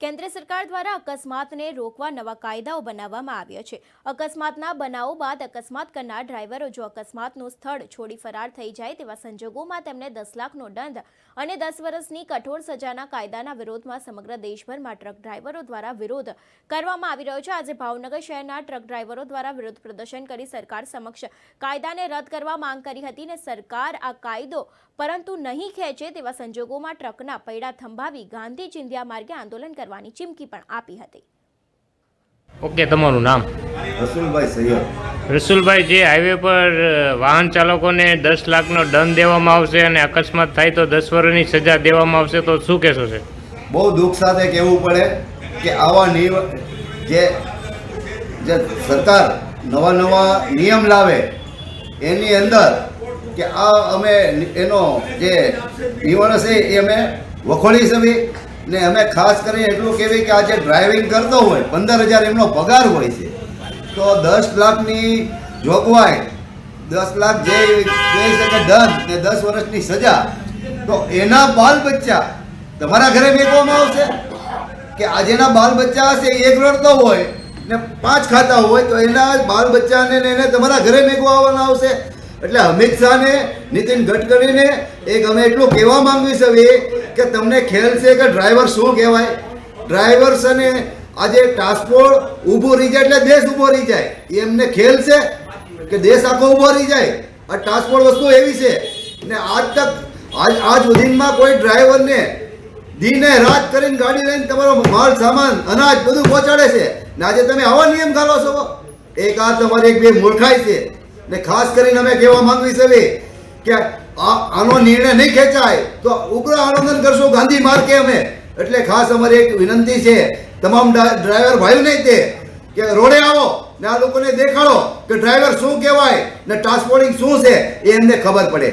કેન્દ્ર સરકાર દ્વારા અકસ્માતને રોકવા નવા કાયદાઓ બનાવવામાં આવ્યા છે. અકસ્માતના બનાવો બાદ અકસ્માત કરનાર ડ્રાઈવરો જો અકસ્માતનું સ્થળ છોડી ફરાર થઈ જાય તેવા સંજોગોમાં તેમને દસ લાખનો દંડ અને દસ વર્ષની કઠોર સજાના કાયદાના વિરોધમાં સમગ્ર દેશભરમાં ટ્રક ડ્રાઈવરો દ્વારા વિરોધ કરવામાં આવી રહ્યો છે. આજે ભાવનગર શહેરના ટ્રક ડ્રાઈવરો દ્વારા વિરોધ પ્રદર્શન કરી સરકાર સમક્ષ કાયદાને રદ કરવા માંગ કરી હતી અને સરકાર આ કાયદો પરંતુ નહીં ખેંચે તેવા સંજોગોમાં ટ્રકના પૈડા થંભાવી ગાંધી ચિંધ્યા માર્ગે આંદોલન કરવાની ચીમકી પણ આપી હતી. ઓકે તમારું નામ? રસુલભાઈ સૈયદ. રસુલભાઈ જે હાઈવે પર વાહન ચાલકોને દસ લાખનો દંડ દેવામાં આવશે અને અકસ્માત થાય તો દસ વર્ષની સજા દેવામાં આવશે તો શું કહેશો છે? બહુ દુઃખ સાથે કહેવું પડે કે આવા નિયમ જે જે સરકાર નવા નવા નિયમ લાવે એની અંદર કે આ અમે એનો જે નિયમો છે એ અમે વખોડી શકીએ. ને અમે ખાસ કરીને એટલું કહેવી કે આજે ડ્રાઇવિંગ કરતો હોય, પંદર હજાર એમનો પગાર હોય છે. તો દસ લાખની જોગવાઈ દસ લાખ જે કહી શકે દંડ ને દસ વર્ષની સજા, તો એના બાલ બચ્ચા તમારા ઘરે મેકવામાં આવશે? કે આજેના બાલ બચ્ચા હશે, એક રડતો હોય ને પાંચ ખાતા હોય, તો એના બાલ બચ્ચાને એને તમારા ઘરે મેકવા આવવાના આવશે? એટલે અમિત શાહને, નીતિન ગડકરીને એક અમે એટલું કહેવા માંગીએ છે કે તમને ખ્યાલ છે કે ડ્રાઈવર શું કહેવાય? ડ્રાઈવર છે ને આજે ટ્રાન્સપોર્ટ ઊભું રહી જાય એટલે દેશ ઊભો રહી જાય. એમને ખ્યાલ છે કે દેશ આખો ઊભો રહી જાય. આ ટ્રાન્સપોર્ટ વસ્તુ એવી છે. ને આજ તક, આજ આજ સુધીમાં કોઈ ડ્રાઈવરને દીને રાત કરીને ગાડી લઈને તમારો માલ, સામાન, અનાજ બધું પહોંચાડે છે. ને આજે તમે આવા નિયમ ઘાલો છો. એક આ તમારી એક બે મૂર્ખાઈ છે. ને ખાસ કરીને અમે કહેવા માંગવી છે કે આનો નિર્ણય નહીં ખેંચાય. તો ઉગ્ર આંદોલન કરશું ગાંધી માર્ગે અમે. એટલે ખાસ અમારી એક વિનંતી છે, તમામ ડ્રાઈવર ભાઈ નહીં તે, કે રોડે આવો ને આ લોકોને દેખાડો કે ડ્રાઈવર શું કહેવાય ને ટ્રાન્સપોર્ટિંગ શું છે, એ એમને ખબર પડે.